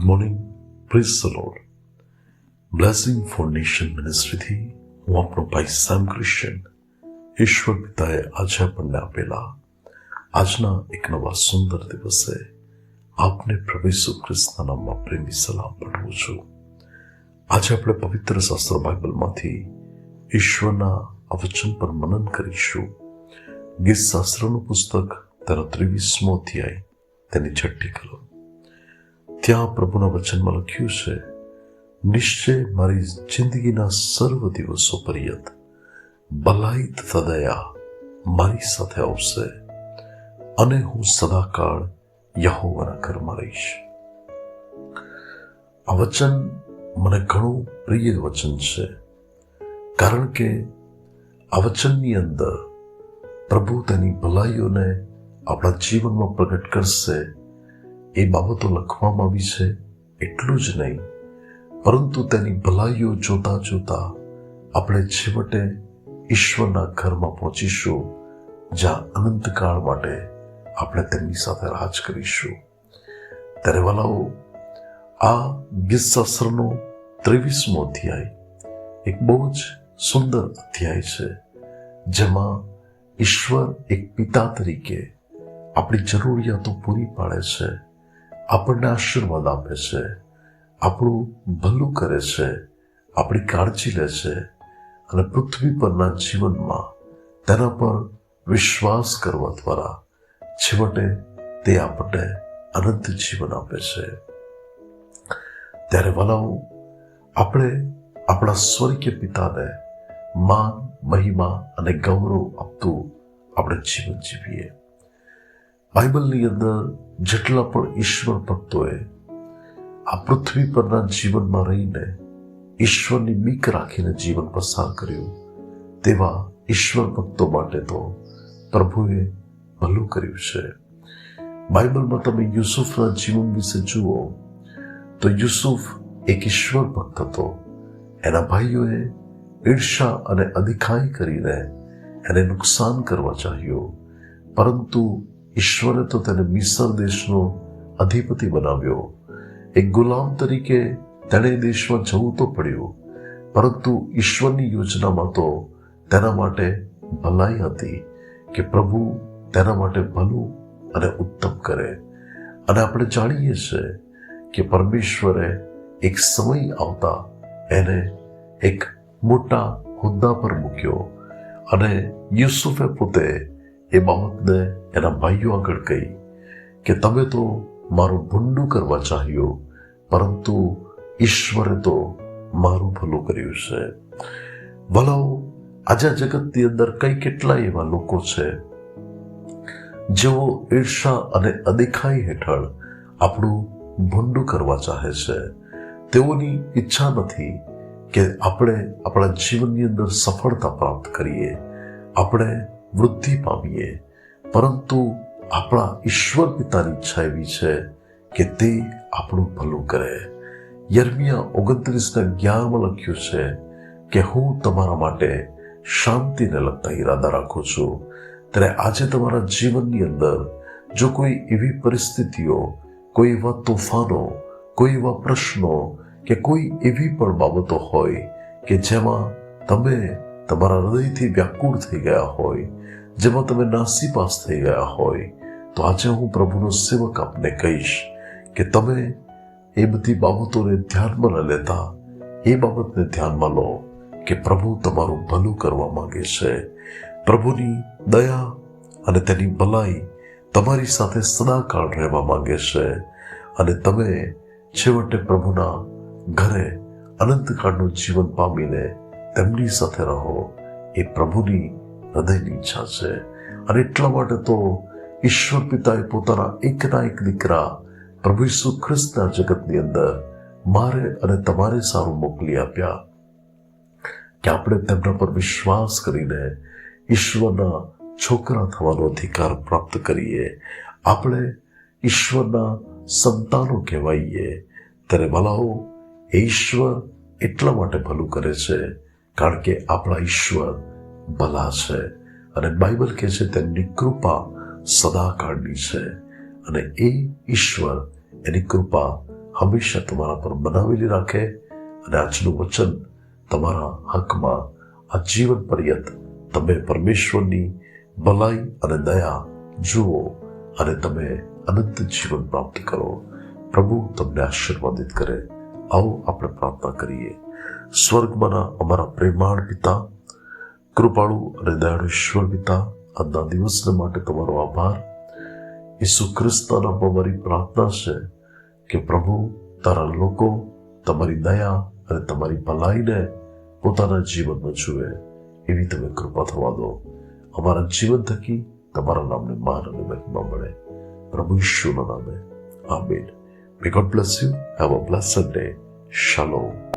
Good morning praise lord blessing for nation મિનિસ્ટ્રીથી હું આપણો ભાઈ સેમ ક્રિશ્ચન ઈશ્વર પિતાએ આજે આપણને આપેલા આજના એક નવા સુંદર દિવસે આપને પ્રભુ ઈસુ નામમાં પ્રેમી સલામ પાઠવું છું. આજે આપણે પવિત્ર શાસ્ત્ર બાઇબલમાંથી ઈશ્વરના આ વચન પર મનન કરીશું. ગીત શાસ્ત્રનું પુસ્તક તેનો ત્રેવીસમો અધ્યાય તેની છઠ્ઠી કલમ. ત્યાં પ્રભુના વચનમાં લખ્યું છે નિશ્ચય મારી જિંદગીના સર્વ દિવસો પર્યંત ભલાઈ તથા દયા મારી સાથે આવશે અને હું સદાકાળ યહોવાના ઘરમાં રહીશ આ વચન મને ઘણું પ્રિય વચન છે કારણ કે આ વચનની અંદર પ્રભુ તેની ભલાઈઓને આપણા જીવનમાં પ્રગટ કરશે એ બાબતો લખવામાં આવી છે એટલું જ નહીં, પરંતુ તેની ભલાઈઓ જોતા જોતા આપણે છેવટે ઈશ્વરના ઘરમાં પહોંચીશું, જ્યાં અનંતકાળ માટે આપણે તેમની સાથે રાજ કરીશું. ત્યારે વાલાઓ, આ ગીતશાસ્ત્રનો ત્રેવીસમો અધ્યાય એક બહુ જ સુંદર અધ્યાય છે, જેમાં ઈશ્વર એક પિતા તરીકે આપણી જરૂરિયાતો પૂરી પાડે છે. આપણને આશીર્વાદ આપે છે, આપણું ભલું કરે છે, આપણી કાળજી લે છે અને પૃથ્વી પરના જીવનમાં તેના પર વિશ્વાસ કરવા દ્વારા છેવટે તે આપણને અનંત જીવન આપે છે. ત્યારે વલાઓ, આપણે આપણા સ્વર્ગીય પિતાને માન, મહિમા અને ગૌરવ આપતું આપણે જીવન જીવીએ. બાઇબલની અંદર જેટલા પણ ઈશ્વર ભક્તોએ આ પૃથ્વી પરના જીવનમાં રહીને ઈશ્વરની બીક રાખીને જીવન પસાર કર્યું, તેવા ઈશ્વર ભક્તો માટે તો પ્રભુએ ભલું કર્યું છે. બાઇબલમાં તમે યુસુફના જીવન વિશે જુઓ, તો યુસુફ એક ઈશ્વર ભક્ત હતો. એના ભાઈઓએ ઈર્ષા અને અધિકારી કરીને એને નુકસાન કરવા ચાહ્યું, પરંતુ ઈશ્વરે તો તેને મિસર દેશનો અધિપતિ બનાવ્યો. એક ગુલામ તરીકે તેણે દેશમાં જવું તો પડ્યું, પરંતુ ઈશ્વરની યોજનામાં તો તેના માટે ભલાઈ હતી કે પ્રભુ તેના માટે ભલું અને ઉત્તમ કરે. અને આપણે જાણીએ છીએ કે પરમેશ્વરે એક સમય આવતા એને એક મોટા હોદ્દા પર મૂક્યો અને યુસુફે પોતે એ બાબતને એના ભાઈઓ આગળ કહી કે તમે તો મારું ભૂંડું કરવા ચાહ્યું, પરંતુ ઈશ્વરે તો મારું ભલું કર્યું છે. ભલાઓ, આજે જગતની અંદર કઈ કેટલા એવા લોકો છે, જેઓ ઈર્ષા અને અદેખાઈ હેઠળ આપણું ભૂંડું કરવા ચાહે છે. તેઓની ઈચ્છા નથી કે આપણે આપણા જીવનની અંદર સફળતા પ્રાપ્ત કરીએ. આપણે વૃદ્ધિ પામીએ. પરંતુ આપણા ઈશ્વર પિતાની ઈચ્છા એવી છે કે તે આપણું ભલું કરે. યર્મિયા ઓગણત્રીસના અગિયારમાં લખ્યું છે કે હું તમારા માટે શાંતિને લગતા ઈરાદા રાખું છું. ત્યારે આજે તમારા જીવનની અંદર જો કોઈ એવી પરિસ્થિતિઓ, કોઈ એવા તોફાનો, કોઈ એવા પ્રશ્નો કે કોઈ એવી પણ બાબતો હોય કે જેમાં તમે તમારા હૃદયથી વ્યાકુળ થઈ ગયા હોય જેમાં તમે નાસીપાસ થઈ ગયા હોય, તો આજે હું પ્રભુનો સેવક આપને કહીશ કે તમે એ બધી બાબતોને ધ્યાનમાં ન લેતા, એ બાબતને ધ્યાનમાં લો કે પ્રભુ તમારું ભલું કરવા માંગે છે. પ્રભુની દયા અને તેની ભલાઈ તમારી સાથે સદાકાળ રહેવા માંગે છે અને તમે છેવટે પ્રભુના ઘરે અનંતકાળનું જીવન પામીને તેમની સાથે રહો. એ પ્રભુની હૃદયની ઈચ્છા છે અને એટલા માટે તો ઈશ્વર પિતાએ પોતાના એકના એક દીકરા પ્રભુ ઈસુ ખ્રિસ્તના જગતની અંદર મારે અને તમારે સારું મોકલી આપ્યા કે આપણે તેમના પર વિશ્વાસ કરીને ઈશ્વરના છોકરા થવાનો અધિકાર પ્રાપ્ત કરીએ આપણે ઈશ્વરના સંતાનો કહેવાઈએ ત્યારે ભલાઓ ઈશ્વર એટલા માટે ભલું કરે છે કારણ કે આપણા ઈશ્વર ભલા છે અને બાઇબલ કહે છે તેમની કૃપા સદાકાળની છે અને એ ઈશ્વર એની કૃપા હંમેશા તમારા પર બનાવેલી રાખે અને આજનું વચન તમારા હકમાં આ જીવન પર્યંત તમે પરમેશ્વરની ભલાઈ અને દયા જુઓ અને તમે અનંત જીવન પ્રાપ્ત કરો. પ્રભુ તમને આશીર્વાદિત કરે. આવો આપણે પ્રાર્થના કરીએ. સ્વર્ગમાંના અમારા પ્રેમાળ પિતા કૃપાળુ અને દયાળુ ઈશ્વર પિતા, આજના દિવસને માટે તમારો આભાર. ઈસુ ખ્રિસ્તના અમારી પ્રાર્થના છે કે પ્રભુ, તારા લોકો તમારી દયા અને તમારી ભલાઈને પોતાના જીવનમાં જુએ, એવી તમે કૃપા થવા દો. અમારા જીવન થકી તમારા નામને માન અને મહિમા મળે. પ્રભુ ઈશ્વરના નામે. આમીન. May God bless you have a blessed day shalom